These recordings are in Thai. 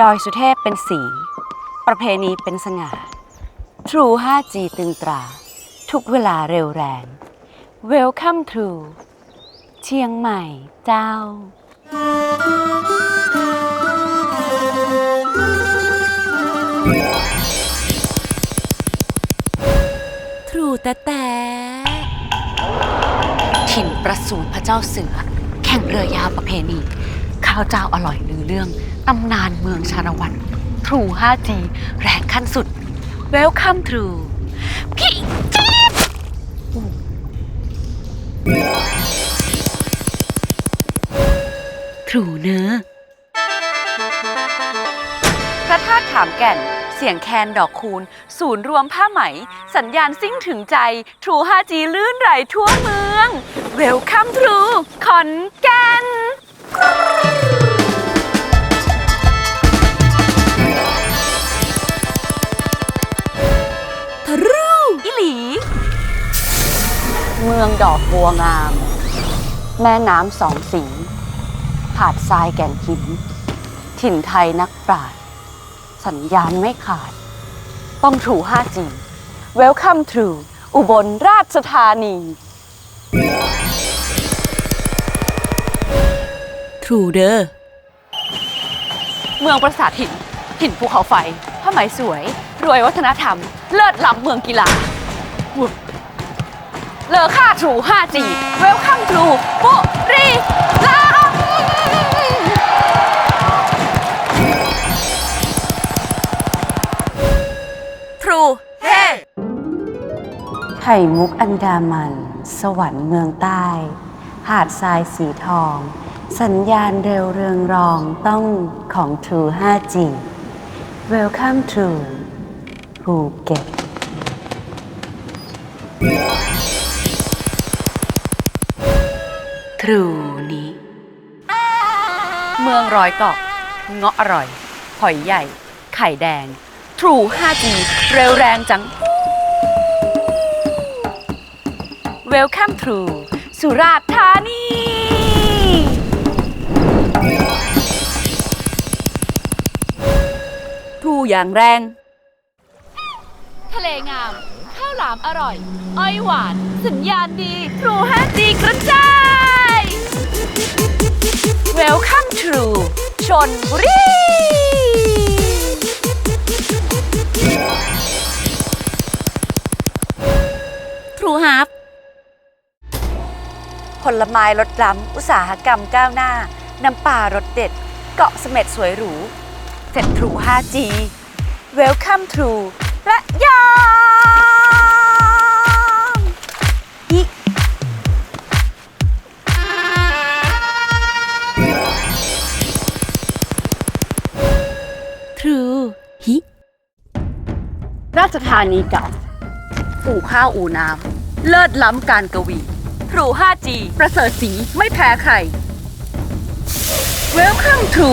ดอยสุเทพเป็นสี ประเพณีเป็นสง่า True 5G ตึงตรา ทุกเวลาเร็วแรง Welcome True เชียงใหม่เจ้า ทรูแต่แต่ถิ่นประสูติพระเจ้าเสือ แข่งเรือยาวประเพณี ข้าวเจ้าอร่อยลือเรื่อง ตำนานเมืองชาละวันทรู 5G แรงขั้นสุด Welcome to พี่จี๊ดทรูเนอะพระธาตุขามแก่น เสียงแคนดอกคูณ ศูนย์รวมผ้าไหม สัญญาณซิ่งถึงใจ True 5G ลื่นไหลทั่วเมือง Welcome to ขอนแก่น เมืองดอกบัวงาม แม่น้ำสองสี หาดทรายแก่นหิน ถิ่นไทยนักปราชญ์สัญญาณไม่ขาดต้อง True 5G Welcome True อุบลราชธานี True เด้อเมืองปราสาทหิน หินภูเขาไฟผ้าไหมสวย รวยวัฒนธรรม เลิศล้ำเมืองกีฬาวุบ เลอค่า True 5G Welcome True บุรีรัมย์ True เฮ้ไข่มุกอันดามัน สวรรค์เมืองใต้ หาดทรายสีทอง สัญญาณเร็วเรืองรองต้องของ True 5G Welcome to ภูเก็ต True นี้ เมืองร้อยเกาะเงาะอร่อย หอยใหญ่ ไข่แดง True 5G เร็วแรงจัง Welcome True สุราษฎร์ธานี True อย่างแรง ทะเลงาม ข้าวหลามอร่อย อ้อยหวาน สัญญาณดี True 5G กระจาย Welcome True ชนบุรี True Hub ผลไม้รสล้ำอุตสาหกรรมก้าวหน้า น้ำปลารสเด็ด เกาะเสม็ดสวยหรูเสร็จ True 5G Welcome True และยอ ราชธานีเก่าอู่ข้าวอู่น้ำ เลิศล้ำการกวี True 5G ประเสริฐสีไม่แพ้ใคร Welcome to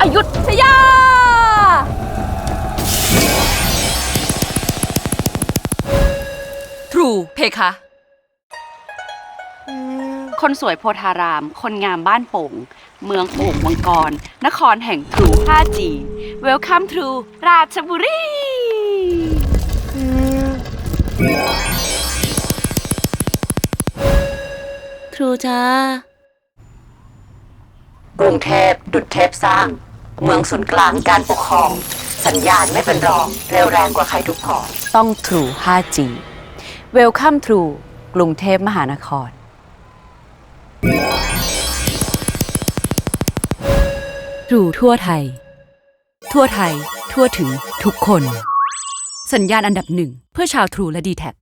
อยุธยา True เพคะ คนสวยโพธาราม คนงามบ้านโป่ง เมืองโอ่งมังกร นครแห่ง True 5G Welcome to ราชบุรี True จ้ากรุงเทพดุจเทพสร้าง เมืองศูนย์กลางการปกครอง สัญญาณไม่เป็นรองเร็วแรงกว่าใครทุกพอต้อง True 5G Welcome True กรุงเทพมหานคร True ทั่วไทย ทั่วไทย ทั่วถึงทุกคน สัญญาณอันดับหนึ่ง เพื่อชาว True และ d t แท